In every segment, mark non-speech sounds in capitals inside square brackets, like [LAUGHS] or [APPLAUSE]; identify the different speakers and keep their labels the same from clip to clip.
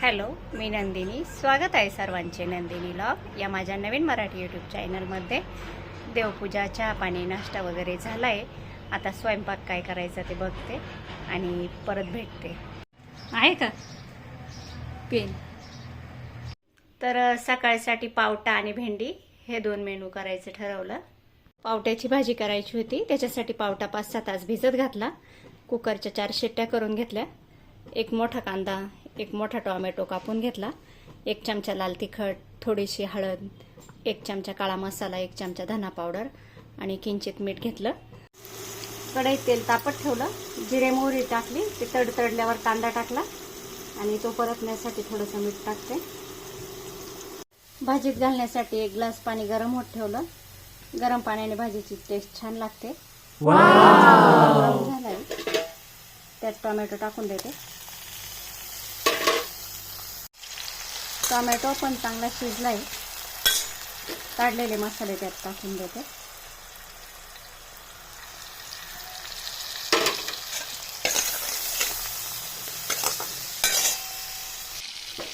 Speaker 1: Hello मी नंदिनी. स्वागत आहे सर्वांचे नंदिनी लॉग या माझ्या नवीन मराठी यूट्यूब चॅनलमध्ये देवपूजा चहा पाणी नाश्ता वगैरे झाला आहे आता स्वयंपाक काय करायचं ते बघते आणि परत भेटते. आहे का? पेन. तर सकाळसाठी पावटा आणि भेंडी हे दोन मेनू करायचं ठरवलं. पावट्याची भाजी करायची होती. त्याच्यासाठी पावटा पाच सहा तास भिजत घातला. कुकरच्या चार शिट्ट्या करून घेतल्या. एक मोठा कांदा एक मोठा टोमॅटो कापून घेतला. एक चमचा लाल तिखट थोडीशी हळद एक चमचा काळा मसाला एक चमचा धना पावडर आणि किंचित मीठ घेतलं. कढईत तेल तापत ठेवलं. जिरे मोहरी टाकली. ते तडतडल्यावर कांदा टाकला आणि तो परतण्यासाठी थोडंसं मीठ टाकते. भाजीत घालण्यासाठी एक ग्लास पाणी गरम होत ठेवलं. गरम पाण्याने भाजीची टेस्ट छान लागते. झालाय. त्यात टोमॅटो टाकून देते. टोमॅटो पण चांगला शिजला आहे काढलेले मसाले त्यात टाकून देते.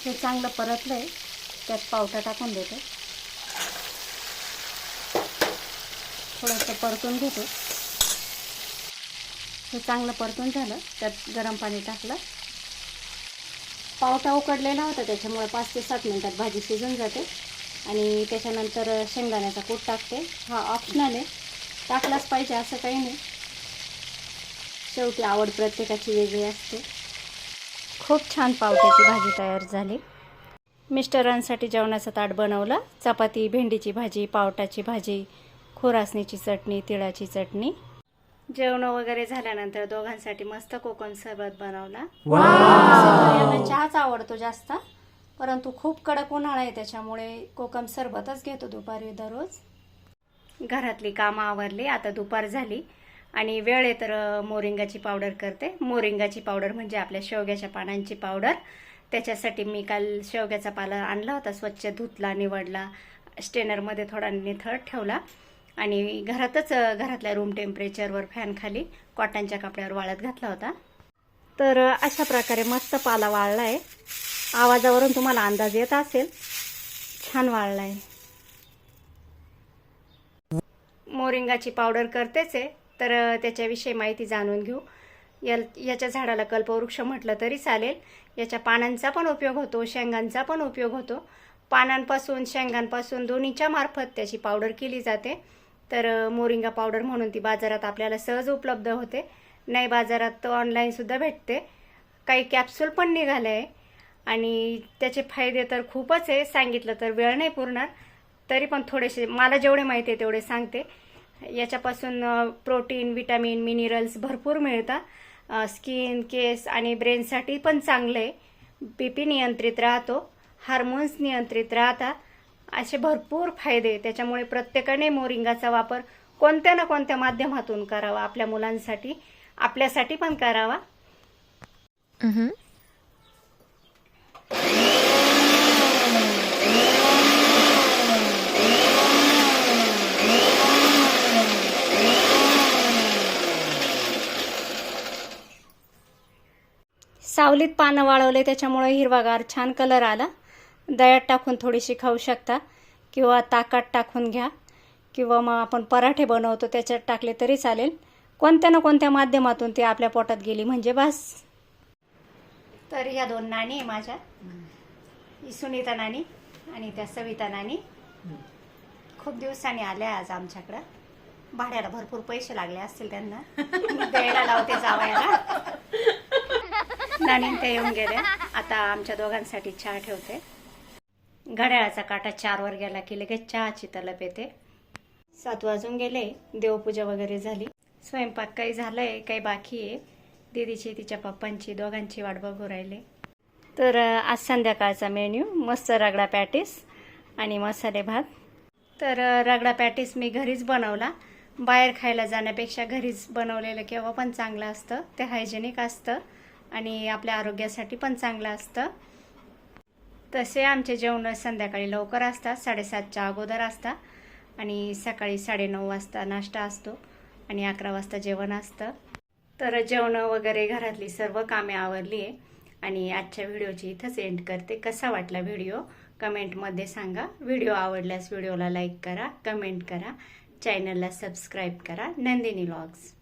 Speaker 1: हे चांगलं परतलंय. त्यात पावटा टाकून देते. थोडंसं परतून घेतो. हे चांगलं परतून झालं. त्यात गरम पाणी टाकलं. पावटा उकडलेला होता त्याच्यामुळे पाच ते सात मिनटात भाजी शिजून जाते. आणि त्याच्यानंतर शेंगदाण्याचा कूट टाकते. हा ऑप्शनल आहे. टाकलाच पाहिजे असं काही नाही. शेवटी आवड प्रत्येकाची वेगळी असते. खूप छान पावट्याची भाजी तयार झाली. मिस्टरांसाठी जेवणाचं ताट बनवलं. चपाती भेंडीची भाजी पावटाची भाजी खोरासणीची चटणी तिळाची चटणी. जेवण वगैरे झाल्यानंतर दोघांसाठी मस्त कोकम सरबत बनवला. यांना चहाच आवडतो जास्त परंतु खूप कडक उन्हाळा आहे त्याच्यामुळे कोकम सरबतच घेतो दुपारी दररोज. घरातली कामं आवरली आता दुपार झाली आणि वेळ आहे तर मोरिंगाची पावडर करते. मोरिंगाची पावडर म्हणजे आपल्या शेवग्याच्या पानांची पावडर. त्याच्यासाठी मी काल शेवग्याचा पाला आणला होता स्वच्छ धुतला निवडला स्टेनरमध्ये थोडा निथळ ठेवला. आणि घरातच घरातल्या रूम टेम्परेचरवर फॅन खाली कॉटनच्या कपड्यावर वाळत घातला होता. तर अशा प्रकारे मस्त पाला वाळला आहे आवाजावरून तुम्हाला अंदाज येत असेल. छान वाळला आहे मोरिंगाची पावडर करतेच आहे. तर त्याच्याविषयी माहिती जाणून घेऊ. या याच्या झाडाला कल्पवृक्ष म्हटलं तरी चालेल. याच्या पानांचा पण उपयोग होतो शेंगांचा पण उपयोग होतो. पानांपासून शेंगांपासून दोन्हीच्या मार्फत त्याची पावडर केली जाते. तर मोरिंगा पावडर म्हणून ती बाजारात आपल्याला सहज उपलब्ध होते. नाही बाजारात तर ऑनलाईनसुद्धा भेटते. काही कॅप्सूल पण निघाले आहे आणि त्याचे फायदे तर खूपच आहे. सांगितलं तर वेळ नाही पुरणार. तरी पण थोडेसे मला जेवढे माहिती आहे तेवढे सांगते. याच्यापासून प्रोटीन विटॅमिन मिनरल्स भरपूर मिळतात. स्किन केस आणि ब्रेनसाठी पण चांगलं आहे बी पी नियंत्रित राहतो. हार्मोन्स नियंत्रित राहतात. असे भरपूर फायदे त्याच्यामुळे प्रत्येकाने मोरिंगाचा वापर कोणत्या ना कोणत्या माध्यमातून करावा आपल्या मुलांसाठी आपल्यासाठी पण करावा. सावलीत पानं वाळवले त्याच्यामुळे हिरवागार छान कलर आला. दह्यात टाकून थोडीशी खाऊ शकता किंवा ताकात टाकून घ्या किंवा मग आपण पराठे बनवतो त्याच्यात टाकले तरी चालेल. कोणत्या ना कोणत्या माध्यमातून ती आपल्या पोटात गेली म्हणजे बस. तर या दोन नाणी आहे माझ्या. ही सुनीता नाणी आणि त्या सविता नाणी. खूप दिवसांनी आल्या आज आमच्याकडं. भाड्याला भरपूर पैसे लागले असतील त्यांना. [LAUGHS] द्यायला लावते जावयाला. नानीन त्या येऊन गेल्या आता आमच्या दोघांसाठी चहा ठेवते. घड्याळाचा काटा चारवर गेला की लगेच चहाची तलप येते. सात वाजून गेले देवपूजा वगैरे झाली. स्वयंपाक काही झालंय काही बाकी आहे. दीदीची तिच्या पप्पांची दोघांची वाट बघू राहिले. तर आज संध्याकाळचा मेन्यू मस्त रगडा पॅटीस आणि मसाले भात. तर रगडा पॅटीस मी घरीच बनवला. बाहेर खायला जाण्यापेक्षा घरीच बनवलेलं केव्हा पण चांगलं असतं. ते हायजेनिक असतं आणि आपल्या आरोग्यासाठी पण चांगलं असतं. तसे आमचे जेवण संध्याकाळी लवकर असतात साडेसातच्या अगोदर असतात आणि सकाळी साडेनऊ वाजता नाश्ता असतो आणि अकरा वाजता जेवण असतं. तर जेवणं वगैरे घरातली सर्व कामे आवरली आहे आणि आजच्या व्हिडिओची इथंच एंड करते. कसा वाटला व्हिडिओ? कमेंटमध्ये सांगा. व्हिडिओ आवडल्यास व्हिडिओला लाईक करा कमेंट करा. चॅनलला सबस्क्राईब करा. नंदिनी लॉग्स